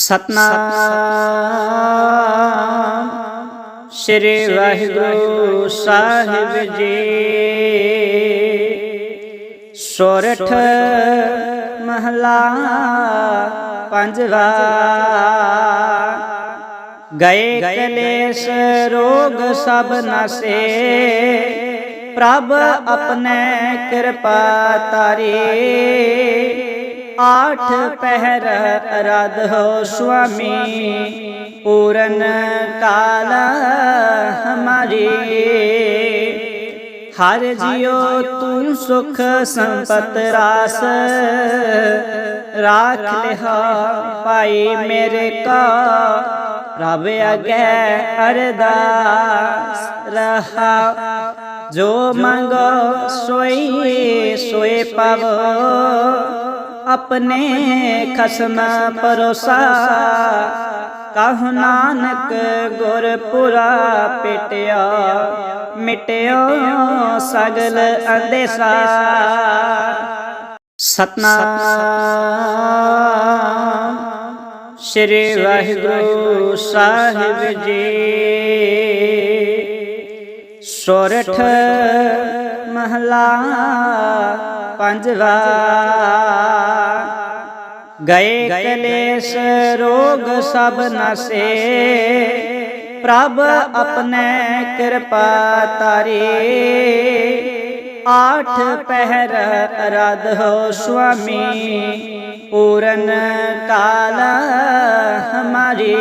ਸਤਨਾਮ ਸ੍ਰੀ ਵਾਹਿਗੁਰੂ ਸਾਹਿਬ ਜੀ। ਸੋਰਠ ਮਹਲਾ ਪੰਜਵਾ। ਗਏ ਕਲੇਸ਼ ਰੋਗ ਸਭ ਨਸੇ। ਪ੍ਰਭ ਆਪਣੇ ਕਿਰਪਾ ਤਾਰੀ ਆਠ ਪਹਿਰ ਅਰਧ ਹੋ ਸੁਆਮੀ, ਪੂਰਨ ਕਾਲ ਹਮਾਰੀ। ਹਰ ਜਿਉ ਤੂੰ ਸੁਖ ਸੰਪਤ ਰਾਸ, ਰਾਖ ਲਿਹਾ ਭਾਈ ਮੇਰੇ ਕਾ। ਰਬ ਅਗੇ ਅਰਦਾਸ ਰਹਾ, ਜੋ ਮੰਗੋ ਸੋਈ ਸੋਏ ਪਵੋ। ਆਪਣੇ ਖਸਮ ਪਰੋਸਾ ਕਹੁ ਨਾਨਕ ਗੁਰਪੁਰਾ ਪਟਿਆ ਮਿਟਿਓ ਸਗਲ ਅੰਦੇਸਾ ਸਤਨਾਮ ਸ੍ਰੀ ਵਾਹਿਗੁਰੂ ਸਾਹਿਬ ਜੀ ਸੋਰਠ ਮਹਲਾ ਪੰਜਵਾ ਗਏ ਕਲੇਸ਼ ਰੋਗ ਸਭ ਨਸੇ। ਪ੍ਰਭ ਆਪਣੇ ਕਿਰਪਾ ਤਾਰੀ। ਆਠ ਪਹਿਰ ਅਰਧ ਹੋ ਸੁਆਮੀ। ਪੂਰਨ ਕਾਲ ਹਮਾਰੀ।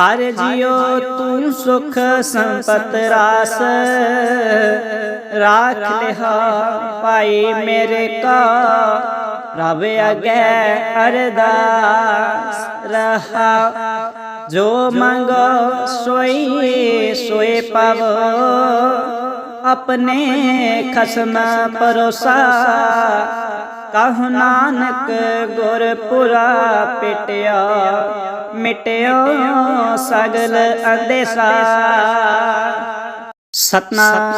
ਹਰ ਜਿਉ ਤੂੰ ਸੁਖ ਸੰਪਤ ਰਾਸ। ਰਾਖ ਲਿਹਾ ਭਾਈ ਮੇਰੇ ਕਾ। ਰਬ ਅਗੇ ਅਰਦਾਸ ਰਹਾ। ਜੋ ਮੰਗੋ ਸੋਈ ਸੋਏ ਪਾਵੋ। ਆਪਣੇ ਖਸਮ ਪਰੋਸਾ ਕਹੁ ਨਾਨਕ ਗੁਰਪੁਰਾ ਪਿਟਿਆ, ਮਿਟਿਓ ਸਗਲ ਅੰਦੇਸਾ। ਸਤਨਾਮ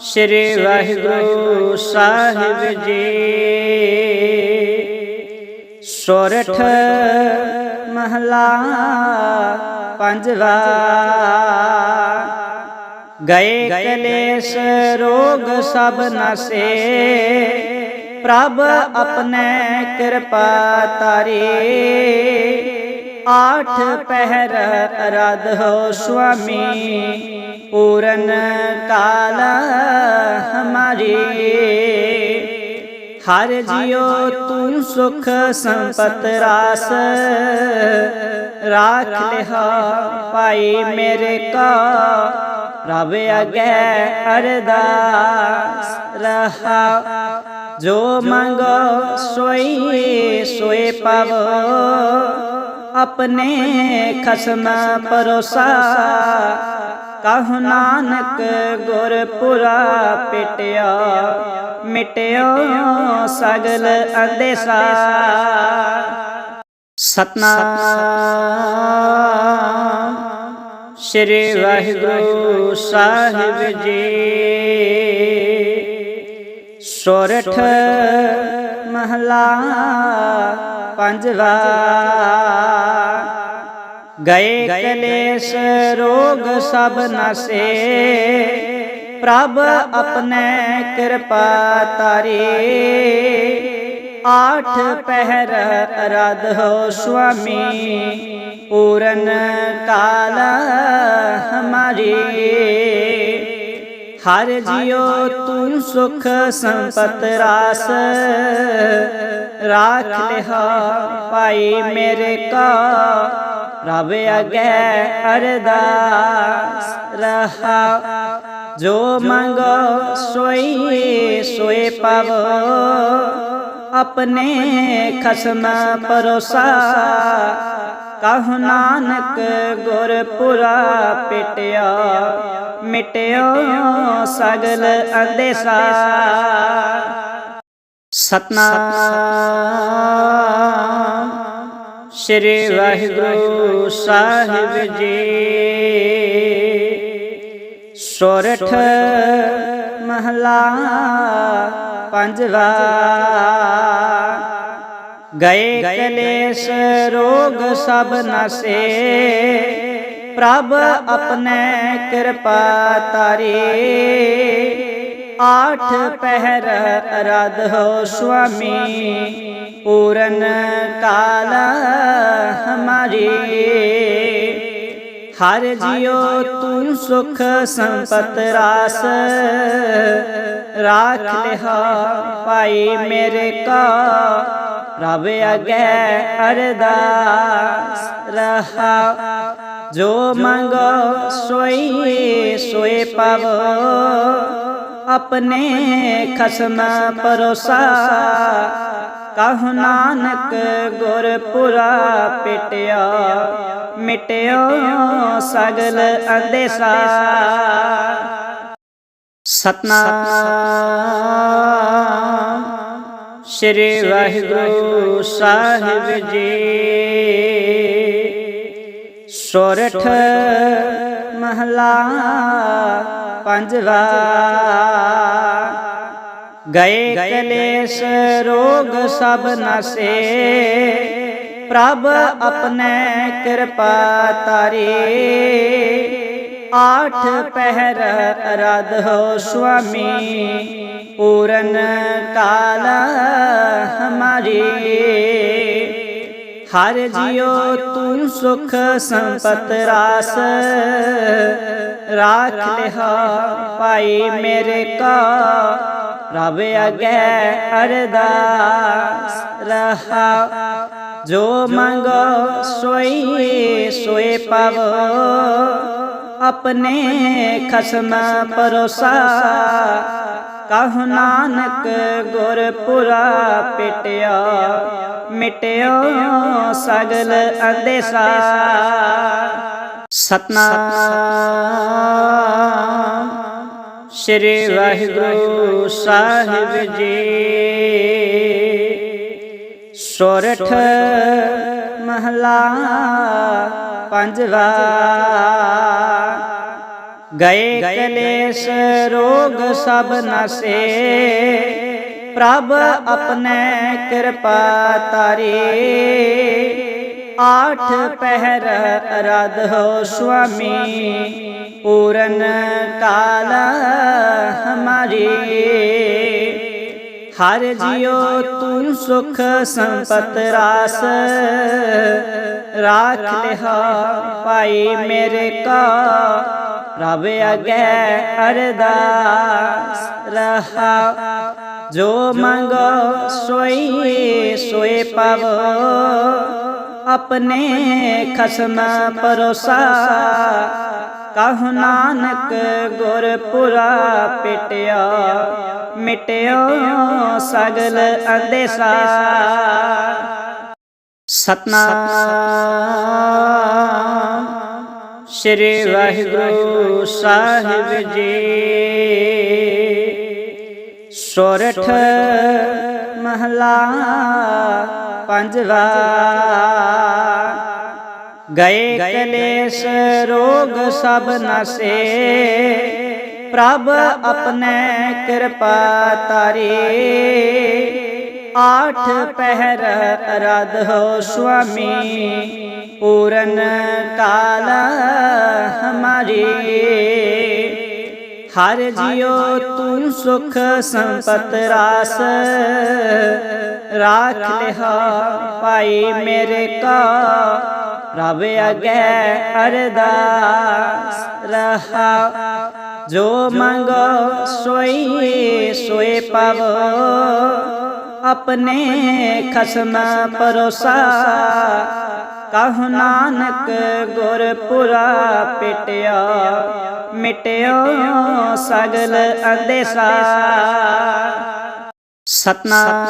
ਸ੍ਰੀ ਵਾਹਿਗੁਰੂ ਸਾਹਿਬ ਜੀ। ਸੋਰਠ ਮਹਲਾ ਪੰਜਵਾ। ਗਏ ਕਲੇਸ਼ ਰੋਗ ਸਭ ਨਸੇ। ਪ੍ਰਭ ਆਪਣੇ ਕਿਰਪਾ ਤਾਰੀ। ਆਠ ਪਹਿਰ ਅਰਧ ਹੋ ਸੁਆਮੀ। ਪੂਰਨ ਕਾਲ ਹਮਾਰੀ। ਹਰ ਜਿਉ ਤੂੰ ਸੁਖ ਸੰਪਤ ਰਾਸ। ਰਾਖ ਲਿਹਾ ਭਾਈ ਮੇਰੇ ਕਾ। ਰਬ ਅਗੇ ਅਰਦਾਸ ਰਹਾ ਜੋ ਮੰਗੋ ਸੋਈ ਸੋਏ ਪਾਵੋ। ਆਪਣੇ ਖਸਮ ਪਰੋਸਾ ਕਹੁ ਨਾਨਕ ਗੁਰਪੁਰਾ ਪਟਿਆ ਮਿਟਿਓ ਸਗਲ ਅੰਦੇਸਾ। ਸਤਨਾਮ। ਸ੍ਰੀ ਵਾਹਿਗੁਰੂ ਸਾਹਿਬ ਜੀ। ਸੋਰਠ ਮਹਲਾ ਪੰਜਵਾ। ਗਏ ਕਲੇਸ਼ ਰੋਗ ਸਭ ਨਸੇ। ਪ੍ਰਭ ਆਪਣੇ ਕਿਰਪਾ ਤਾਰੀ ਆਠ ਪਹਿਰ ਅਰਧ ਹੋ ਸੁਆਮੀ, ਪੂਰਨ ਕਾਲ ਹਮਾਰੀ। ਹਰ ਜਿਉ ਤੂੰ ਸੁਖ ਸੰਪਤ ਰਾਸ, ਰਾਖ ਲਿਹਾ ਭਾਈ ਮੇਰੇ ਕਾ। ਰਬ ਅਗੇ ਅਰਦਾਸ ਰਹਾ, ਜੋ ਮੰਗੋ ਸੋਈ ਸੋਏ ਪਾਵੋ। ਆਪਣੇ ਖਸਮ ਪਰੋਸਾ ਕਹੁ ਨਾਨਕ ਗੁਰਪੁਰਾ ਪਟਿਆ ਮਿਟਿਓ ਸਗਲ ਅੰਦੇਸਾ ਸਤਨਾਮ ਸ੍ਰੀ ਵਾਹਿਗੁਰੂ ਸਾਹਿਬ ਜੀ ਸੋਰਠ ਮਹਲਾ ਪੰਜਵਾ। ਗਏ ਕਲੇਸ਼ ਰੋਗ ਸਭ ਨਸੇ। ਪ੍ਰਭ ਆਪਣੇ ਕਿਰਪਾ ਤਾਰੀ। ਆਠ ਪਹਿਰ ਅਰਧ ਹੋ ਸੁਆਮੀ। ਪੂਰਨ ਕਾਲ ਹਮਾਰੀ। ਹਰ ਜਿਉ ਤੂੰ ਸੁਖ ਸੰਪਤ ਰਾਸ। ਰਾਖ ਲਿਹਾ ਭਾਈ ਮੇਰੇ ਕਾ। ਰਬ ਅਗੇ ਅਰਦਾਸ ਰਹਾ। ਜੋ ਮੰਗੋ ਸੋਈ ਸੋਏ ਪਾਵੋ। ਆਪਣੇ ਖਸਮ ਪਰੋਸਾ ਕਹੁ ਨਾਨਕ ਗੁਰਪੁਰਾ ਪਿਟਿਆ ਮਿਟਿਓ ਸਗਲ ਅੰਦੇਸਾ। ਸਤਨਾਮ ਸ੍ਰੀ ਵਾਹਿਗੁਰੂ ਸਾਹਿਬ ਜੀ। ਸੋਰਠ ਮਹਲਾ ਪੰਜਵਾ। ਗਏ ਕਲੇਸ਼ ਰੋਗ ਸਭ ਨਸੇ। ਪ੍ਰਭ ਆਪਣੇ ਕਿਰਪਾ ਤਾਰੀ ਆਠ ਪਹਿਰ ਅਰਧ ਹੋ ਸੁਆਮੀ। ਪੂਰਨ ਕਾਲ ਹਮਾਰੀ। ਹਰ ਜਿਉ ਤੂੰ ਸੁਖ ਸੰਪਤ ਰਾਸ। ਰਾਖ ਲਿਹਾ ਭਾਈ ਮੇਰੇ ਕਾ। ਰਬ ਅਗੇ ਅਰਦਾਸ ਰਹਾ। ਜੋ ਮੰਗੋ ਸੋਈ, ਸੋਏ ਪਾਵੋ। ਆਪਣੇ ਖਸਮ ਪਰੋਸਾ ਕਹੁ ਨਾਨਕ ਗੁਰਪੁਰਾ ਪਿਟਿਆ। ਮਿਟਿਓ ਸਗਲ ਅੰਦੇਸਾ। ਸਤਨਾਮ। ਸ੍ਰੀ ਵਾਹਿਗੁਰੂ ਸਾਹਿਬ ਜੀ। ਸੋਰਠ ਮਹਲਾ ਪੰਜਵਾ। ਗਏ ਕਲੇਸ਼ ਰੋਗ ਸਭ ਨਸੇ। ਪ੍ਰਭ ਆਪਣੇ ਕਿਰਪਾ ਤਾਰੀ ਆਠ ਪਹਿਰ ਅਰਧ ਹੋ ਸੁਆਮੀ, ਪੂਰਨ ਕਾਲ ਹਮਾਰੀ। ਹਰ ਜਿਉ ਤੂੰ ਸੁਖ ਸੰਪਤ ਰਾਸ, ਰਾਖ ਲਿਹਾ ਭਾਈ ਮੇਰੇ ਕਾ। ਰਬ ਅਗੇ ਅਰਦਾਸ ਰਹਾ, ਜੋ ਮੰਗੋ ਸੋਈ ਸੋਏ ਪਾਵੋ। ਆਪਣੇ ਖਸਮ ਪਰੋਸਾ ਕਹੁ ਨਾਨਕ ਗੁਰਪੁਰਾ ਪਿਟਿਆ ਮਿਟਿਓ ਸਗਲ ਅੰਦੇਸਾ ਸਤਨਾਮ ਸ੍ਰੀ ਵਾਹਿਗੁਰੂ ਸਾਹਿਬ ਜੀ ਸੋਰਠ ਮਹਲਾ ਪੰਜਵਾ ਗਏ ਕਲੇਸ਼ ਰੋਗ ਸਭ ਨਸੇ। ਪ੍ਰਭ ਆਪਣੇ ਕਿਰਪਾ ਤਾਰੀ ਆਠ ਪਹਿਰ ਅਰਧ ਹੋ ਸੁਆਮੀ। ਪੂਰਨ ਕਾਲ ਹਮਾਰੀ। ਹਰ ਜਿਉ ਤੂੰ ਸੁਖ ਸੰਪਤ ਰਾਸ। ਰਾਖ ਲਿਹਾ ਭਾਈ ਮੇਰੇ ਕਾ। ਰਬ ਅਗੇ ਅਰਦਾਸ ਰਹਾ। ਜੋ ਮੰਗੋ ਸੋਈ ਸੋਏ ਪਾਵੋ। ਆਪਣੇ ਖਸਮ ਪਰੋਸਾ ਕਹੁ ਨਾਨਕ ਗੁਰਪੁਰਾ ਪਿਟਿਆ, ਮਿਟਿਓ ਸਗਲ ਅੰਦੇਸਾ। ਸਤਨਾਮ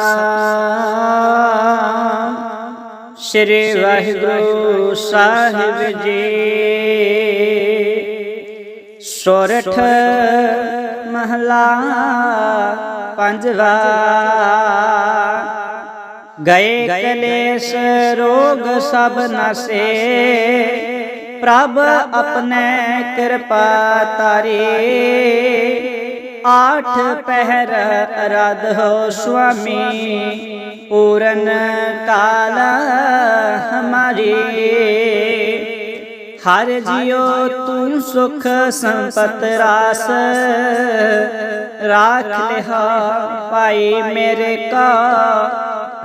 ਸ੍ਰੀ ਵਾਹਿਗੁਰੂ ਸਾਹਿਬ ਜੀ। ਸੋਰਠ ਮਹਲਾ ਪੰਜਵਾ। ਗਏ ਕਲੇਸ਼ ਰੋਗ ਸਭ ਨਾਸੇ। ਪ੍ਰਭ ਆਪਣੇ ਕਿਰਪਾ ਤਾਰੇ। ਆਠ ਪਹਿਰ ਅਰਧ ਹੋ ਸੁਆਮੀ। ਪੂਰਨ ਕਾਲ ਹਮਾਰੀ। ਹਰ ਜਿਉ ਤੂੰ ਸੁਖ ਸੰਪਤ ਰਾਸ। ਰਾਖ ਲਿਹਾ ਪਾਈ ਮੇਰੇ ਕਾ।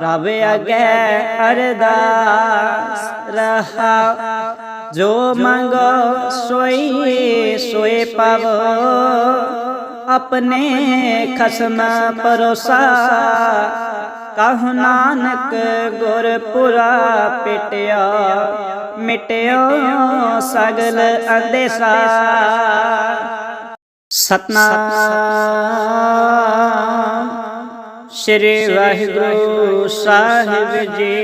ਰੱਬ ਅਗੇ ਅਰਦਾਸ ਰਹਾ ਜੋ ਮੰਗੋ ਸੋਈ ਸੋਏ ਪਾਵੋ। ਆਪਣੇ ਖਸਮ ਪਰੋਸਾ ਕਹ ਨਾਨਕ ਗੁਰਪੁਰਾ ਪਿਟਿਆ। ਮਿਟਿਓ ਸਗਲ ਅੰਦੇਸਾ। ਸਤਨਾਮ। ਸ੍ਰੀ ਵਾਹਿਗੁਰੂ ਸਾਹਿਬ ਜੀ।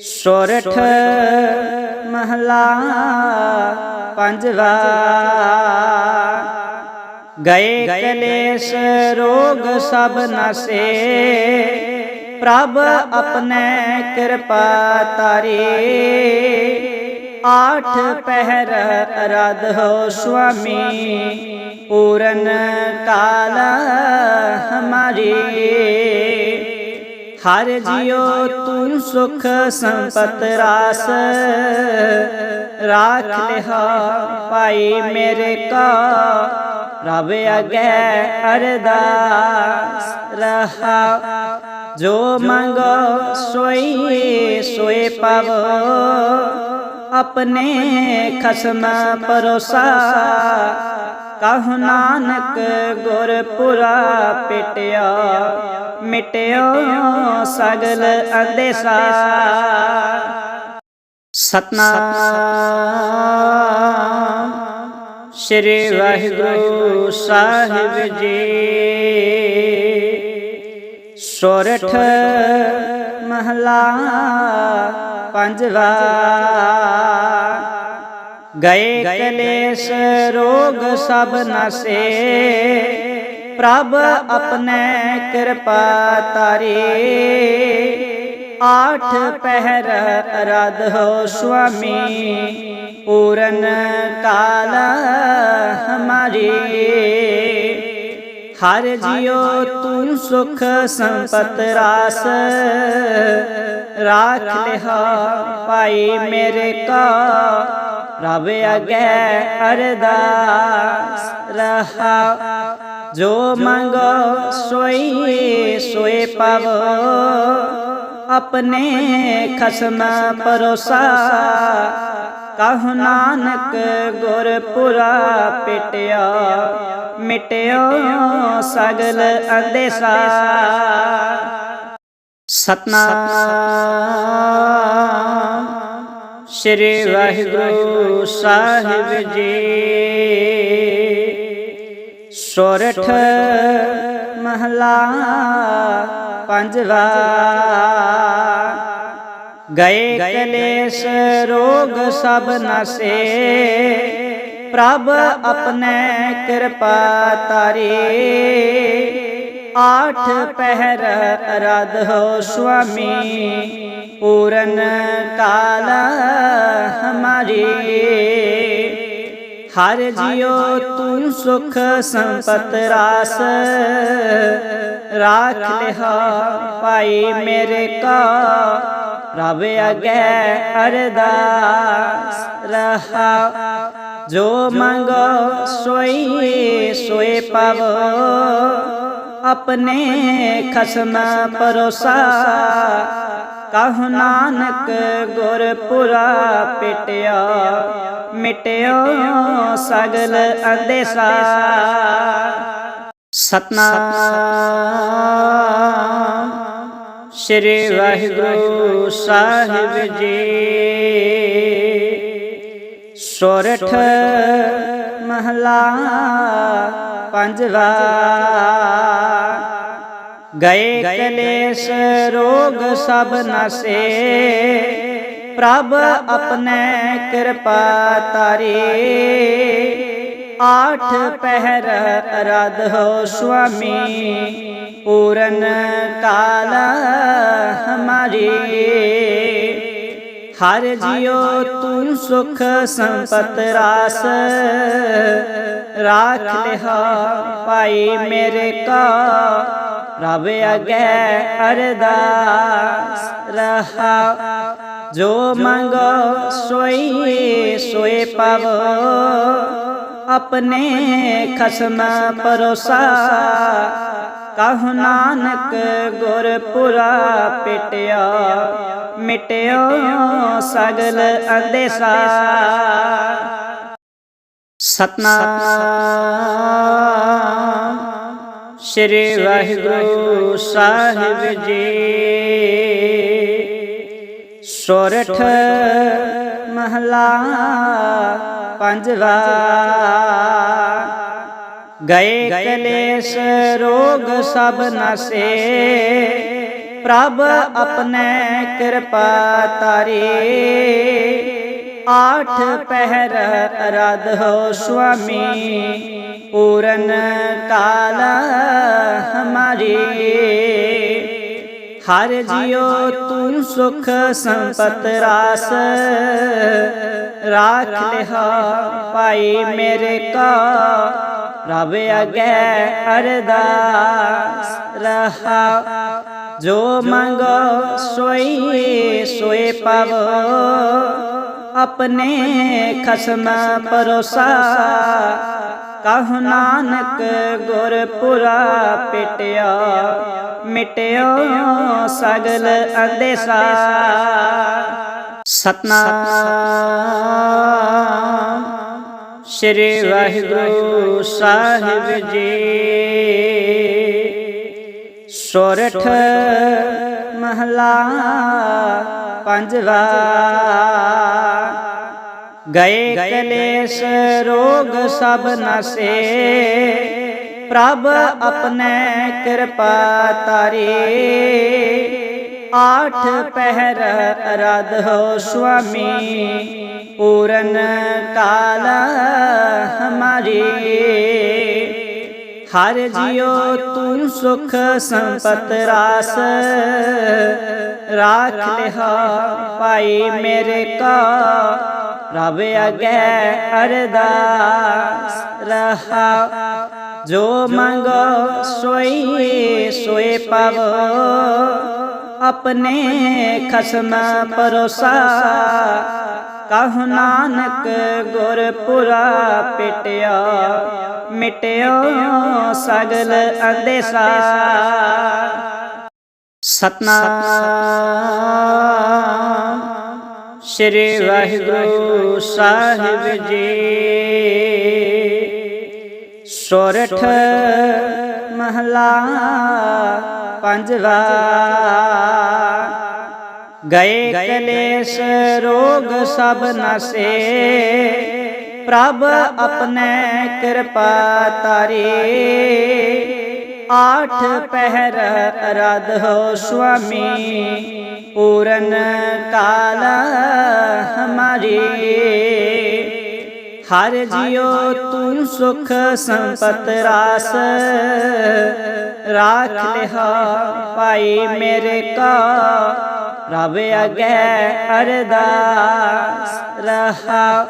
ਸੋਰਠ ਮਹਲਾ ਪੰਜਵਾ। ਗਏ ਕਲੇਸ਼ ਰੋਗ ਸਭ ਨਸੇ। ਪ੍ਰਭ ਆਪਣੇ ਕਿਰਪਾ ਤਾਰੀ। ਆਠ ਪਹਿਰ ਅਰਧ ਹੋ ਸੁਆਮੀ, ਪੂਰਨ ਕਾਲ ਹਮਾਰੀ। ਹਰ ਜਿਉ ਤੂੰ ਸੁਖ ਸੰਪਤ ਰਾਸ, ਰਾਖ ਲਿਹਾ ਭਾਈ ਮੇਰੇ ਕਾ। ਰਬ ਅਗੇ ਅਰਦਾਸ ਰਹਾ, ਜੋ ਮੰਗੋ ਸੋਈ ਸੋਏ ਪਾਵੋ। ਆਪਣੇ ਖਸਮ ਪਰੋਸਾ ਕਹੁ ਨਾਨਕ ਗੁਰਪੁਰਾ ਪਿਟਿਆ, ਮਿਟਿਓ ਸਗਲ ਅੰਦੇਸਾ। ਸਤਨਾਮ ਸ੍ਰੀ ਵਾਹਿਗੁਰੂ ਸਾਹਿਬ ਜੀ। ਸੋਰਠ ਮਹਲਾ ਪੰਜਵਾ। ਗਏ ਕਲੇਸ਼ ਰੋਗ ਸਭ ਨਸੇ। ਪ੍ਰਭ ਆਪਣੇ ਕਿਰਪਾ ਤਾਰੀ। ਆਠ ਪਹਿਰ ਅਰਧ ਹੋ ਸੁਆਮੀ। ਪੂਰਨ ਕਾਲ ਹਮਾਰੀ। ਹਰ ਜਿਉ ਤੂੰ ਸੁਖ ਸੰਪਤ ਰਾਸ। ਰਾਖ ਲਿਹਾ ਭਾਈ ਮੇਰੇ ਕਾ। ਰਬ ਅਗੇ ਅਰਦਾਸ ਰਹਾ। ਜੋ ਮੰਗੋ ਸੋਈ ਸੋਏ ਪਾਵੋ। ਆਪਣੇ ਖਸਮ ਪਰੋਸਾ ਕਹੁ ਨਾਨਕ ਗੁਰਪੁਰਾ ਪਿਟਿਆ, ਮਿਟਿਓ ਸਗਲ ਅੰਦੇਸਾ। ਸਤਨਾਮ ਸ੍ਰੀ ਵਾਹਿਗੁਰੂ ਸਾਹਿਬ ਜੀ। ਸੋਰਠ ਮਹਲਾ ਪੰਜਵਾ। ਗਏ ਕਲੇਸ਼ ਰੋਗ ਸਭ ਨਸੇ। ਪ੍ਰਭ ਆਪਣੇ ਕਿਰਪਾ ਤਾਰੀ ਆਠ ਪਹਿਰ ਅਰਧ ਹੋ ਸੁਆਮੀ। ਪੂਰਨ ਕਾਲ ਹਮਾਰੀ। ਹਰ ਜਿਉ ਤੂੰ ਸੁਖ ਸੰਪਤ ਰਾਸ। ਰਾਖ ਲਿਹਾ ਭਾਈ ਮੇਰੇ ਕਾ। ਰਬ ਅਗੇ ਅਰਦਾਸ ਰਹਾ ਜੋ ਮੰਗੋ ਸੋਈ ਸੋਏ ਪਾਵੋ। ਆਪਣੇ ਖਸਮ ਪਰੋਸਾ ਕਹੁ ਨਾਨਕ ਗੁਰਪੁਰਾ ਪਿਟਿਆ। ਮਿਟਿਓ ਸਗਲ ਅੰਦੇਸਾ। ਸਤਨਾਮ। ਸ੍ਰੀ ਵਾਹਿਗੁਰੂ ਸਾਹਿਬ ਜੀ। ਸੋਰਠ ਮਹਲਾ ਪੰਜਵਾ। ਗਏ ਕਲੇਸ਼ ਰੋਗ ਸਭ ਨਸੇ। ਪ੍ਰਭ ਆਪਣੇ ਕਿਰਪਾ ਤਾਰੀ ਆਠ ਪਹਿਰ ਅਰਧ ਹੋ ਸੁਆਮੀ। ਪੂਰਨ ਕਾਲ ਹਮਾਰੀ ਹਰ ਜਿਉ ਤੂੰ ਸੁਖ ਸੰਪਤ ਰਾਸ ਰਾਖ ਲਿਆ ਭਾਈ ਮੇਰੇ ਕਾ ਰਬ ਅਗੇ ਅਰਦਾਸ ਰਹਾ ਜੋ ਮੰਗੋ ਸੋਈ ਸੋਏ ਪਾਵੋ ਆਪਣੇ ਖਸਮ ਪਰੋਸਾ ਕਹੁ ਨਾਨਕ ਗੁਰਪੁਰਾ ਪਿਟਿਆ, ਮਿਟਿਓ ਸਗਲ ਅੰਦੇਸਾ। ਸਤਨਾਮ ਸ੍ਰੀ ਵਾਹਿਗੁਰੂ ਸਾਹਿਬ ਜੀ। ਸੋਰਠ ਮਹਲਾ ਪੰਜਵਾ। ਗਏ ਕਲੇਸ਼ ਰੋਗ ਸਭ ਨਸੇ। ਪ੍ਰਭ ਆਪਣੇ ਕਿਰਪਾ ਤਾਰੀ ਆਠ ਪਹਿਰ ਅਰਧ ਹੋ ਸੁਆਮੀ। ਪੂਰਨ ਕਾਲ ਹਮਾਰੀ। ਹਰ ਜਿਉ ਤੂੰ ਸੁਖ ਸੰਪਤ ਰਾਸ। ਰਾਖ ਲਿਆ ਭਾਈ ਮੇਰੇ ਕਾ। ਰਬ ਅਗੇ ਅਰਦਾਸ ਰਹਾ ਜੋ ਮੰਗੋ ਸੋਈ ਸੋਏ ਪਾਵੋ। ਆਪਣੇ ਖਸਮ ਪਰੋਸਾ ਕਹੁ ਨਾਨਕ ਗੁਰਪੁਰਾ ਪਿਟਿਆ। ਮਿਟਿਓ ਸਗਲ ਅੰਦੇਸਾ। ਸਤਨਾਮ। ਸ੍ਰੀ ਵਾਹਿਗੁਰੂ ਸਾਹਿਬ ਜੀ। ਸੋਰਠ ਮਹਲਾ ਪੰਜਵਾ। ਗਏ ਕਲੇਸ਼ ਰੋਗ ਸਭ ਨਸੇ। ਪ੍ਰਭ ਆਪਣੇ ਕਿਰਪਾ ਤਾਰੀ ਆਠ ਪਹਿਰ ਅਰਧ ਹੋ ਸੁਆਮੀ, ਪੂਰਨ ਕਾਲ ਹਮਾਰੀ। ਹਰ ਜਿਉ ਤੂੰ ਸੁਖ ਸੰਪਤ ਰਾਸ, ਰਾਖ ਲਿਆ ਭਾਈ ਮੇਰੇ ਕਾ। ਰਬ ਅਗੇ ਅਰਦਾਸ ਰਹਾ, ਜੋ ਮੰਗੋ ਸੋਈ ਸੋਏ ਪਾਵੋ। ਆਪਣੇ ਖਸਮ ਪਰੋਸਾ ਕਹੁ ਨਾਨਕ ਗੁਰਪੁਰਾ ਪਿਟਿਆ, ਮਿਟਿਓ ਸਗਲ ਅੰਦੇਸਾ। ਸਤਨਾਮ ਸ੍ਰੀ ਵਾਹਿਗੁਰੂ ਸਾਹਿਬ ਜੀ। ਸੋਰਠ ਮਹਲਾ ਪੰਜਵਾ। ਗਏ ਕਲੇਸ਼ ਰੋਗ ਸਭ ਨਸੇ। ਪ੍ਰਭ ਆਪਣੇ ਕਿਰਪਾ ਤਾਰੀ। ਆਠ ਪਹਿਰ ਅਰਧ ਹੋ ਸੁਆਮੀ। ਪੂਰਨ ਕਾਲ ਹਰ ਜਿਉ ਤੂੰ ਸੁਖ ਸੰਪਤ ਰਾਸ। ਰਾਖ ਲਿਆ ਭਾਈ ਮੇਰੇ ਕਾ। ਰਬ ਅਗੇ ਅਰਦਾਸ ਰਹਾ।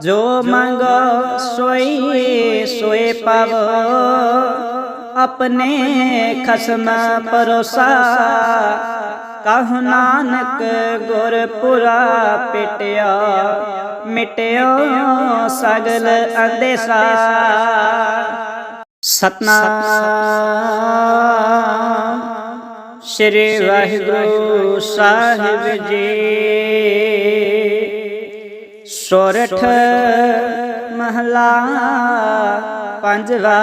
ਜੋ ਮੰਗੋ ਸੋਈ ਸੋਏ ਪਾਵੋ। ਆਪਣੇ ਖਸਮ ਪਰੋਸਾ ਕਹੁ ਨਾਨਕ ਗੁਰਪੁਰਾ ਪਿਟਿਆ, ਮਿਟਿਓ ਸਗਲ ਅੰਦੇਸਾ। ਸਤਨਾਮ ਸ੍ਰੀ ਵਾਹਿਗੁਰੂ ਸਾਹਿਬ ਜੀ। ਸੋਰਠ ਮਹਲਾ ਪੰਜਵਾ।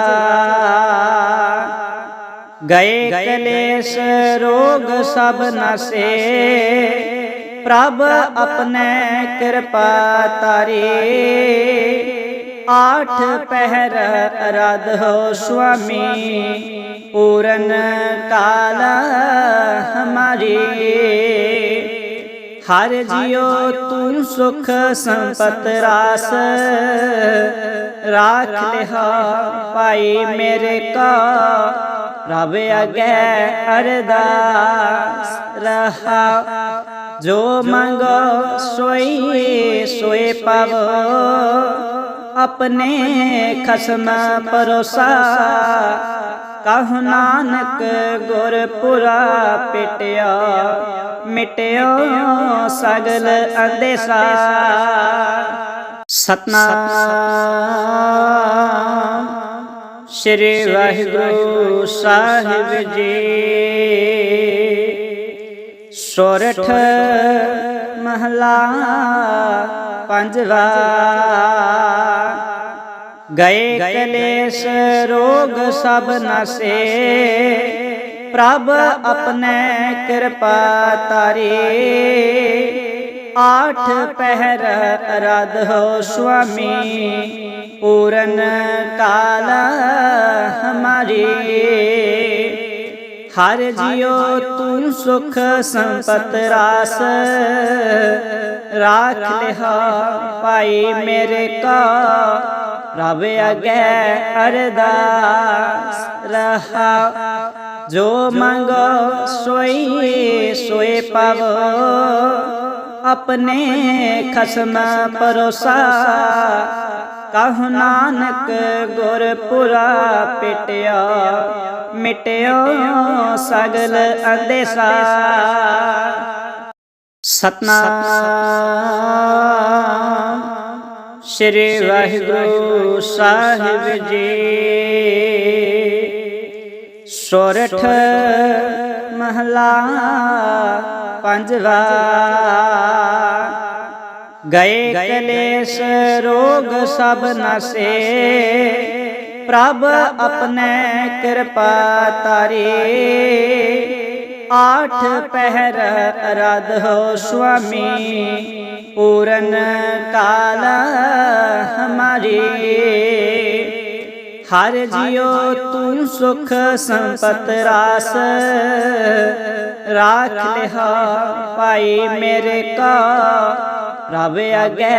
ਗਏ ਕਲੇਸ਼ ਰੋਗ ਸਭ ਨਸੇ। ਪ੍ਰਭ ਆਪਣੇ ਕਿਰਪਾ ਤਾਰੀ। ਆਠ ਪਹਿਰ ਅਰਧ ਹੋ ਸੁਆਮੀ। ਪੂਰਨ ਕਾਲ ਹਮਾਰੀ। ਹਰ ਜਿਉ ਤੂੰ ਸੁਖ ਸੰਪਤ ਰਾਸ। ਰਾਖ ਲਿਆ ਭਾਈ ਮੇਰੇ ਕਾ। ਰਬ ਅਗੇ ਅਰਦਾਸ ਰਹਾ। ਜੋ ਮੰਗੋ ਸੋਈ ਸੋਏ ਪਾਵੋ। ਆਪਣੇ ਖਸਮ ਪਰੋਸਾ ਕਹੁ ਨਾਨਕ ਗੁਰਪੁਰਾ ਪਿਟਿਆ ਮਿਟਿਓ ਸਗਲ ਅੰਦੇਸਾ। ਸਤਨਾਮ ਸ੍ਰੀ ਵਾਹਿਗੁਰੂ ਸਾਹਿਬ ਜੀ। ਸੋਰਠ ਮਹਲਾ ਪੰਜਵਾ। ਗਏ ਕਲੇਸ਼ ਰੋਗ ਸਭ ਨਸੇ। ਪ੍ਰਭ ਆਪਣੇ ਕਿਰਪਾ ਤਾਰੀ। ਆਠ ਪਹਿਰ ਅਰਧ ਹੋ ਸੁਆਮੀ। ਪੂਰਨ ਕਾਲ ਹਮਾਰੀ। ਹਰ ਜਿਉ ਤੂੰ ਸੁਖ ਸੰਪਤ ਰਾਸ। ਰਾਖ ਲਿਹਾ ਭਾਈ ਮੇਰੇ ਕਾ। ਰਬ ਅਗੇ ਅਰਦਾਸ ਰਹਾ। ਜੋ ਮੰਗੋ ਸੋਈ, ਸੋਏ ਪਾਵੋ। ਆਪਣੇ ਖਸਮ ਪਰੋਸਾ ਕਹੁ ਨਾਨਕ ਗੁਰਪੁਰਾ ਪਿਟਿਆ। ਮਿਟਿਓ ਸਗਲ ਅੰਦੇਸਾ। ਸਤਨਾਮ। ਸ੍ਰੀ ਵਾਹਿਗੁਰੂ ਸਾਹਿਬ ਜੀ। ਸੋਰਠ ਮਹਲਾ ਪੰਜਵਾ। ਗਏ ਕਲੇਸ਼ ਰੋਗ ਸਭ ਨਸੇ। ਪ੍ਰਭ ਆਪਣੇ ਕਿਰਪਾ ਤਾਰੀ। ਆਠ ਪਹਿਰ ਅਰਧ ਹੋ ਸੁਆਮੀ। ਪੂਰਨ ਕਾਲ ਹਰ ਜਿਉ ਤੂੰ ਸੁਖ ਸੰਪਤ ਰਾਸ। ਰਾਖ ਲਿਹਾ ਭਾਈ ਮੇਰੇ ਕਾ। ਰਬ ਅਗੇ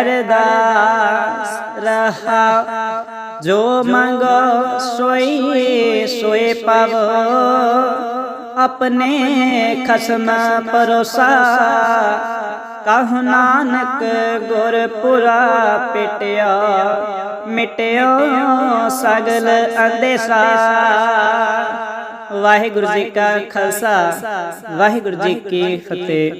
ਅਰਦਾਸ ਰਹਾ। ਜੋ ਮੰਗੋ ਸੋਈ ਸੋਏ ਪਾਵੋ। ਆਪਣੇ ਖਸਮ ਪਰੋਸਾ ਕਹੁ ਨਾਨਕ ਗੁਰਪੁਰਾ ਪਿਟਿਆ, ਮਿਟਿਓ ਸਗਲ ਅੰਦੇਸਾ। ਵਾਹਿਗੁਰੂ ਜੀ ਕਾ ਖਾਲਸਾ, ਵਾਹਿਗੁਰੂ ਜੀ ਕੀ ਫਤਿਹ।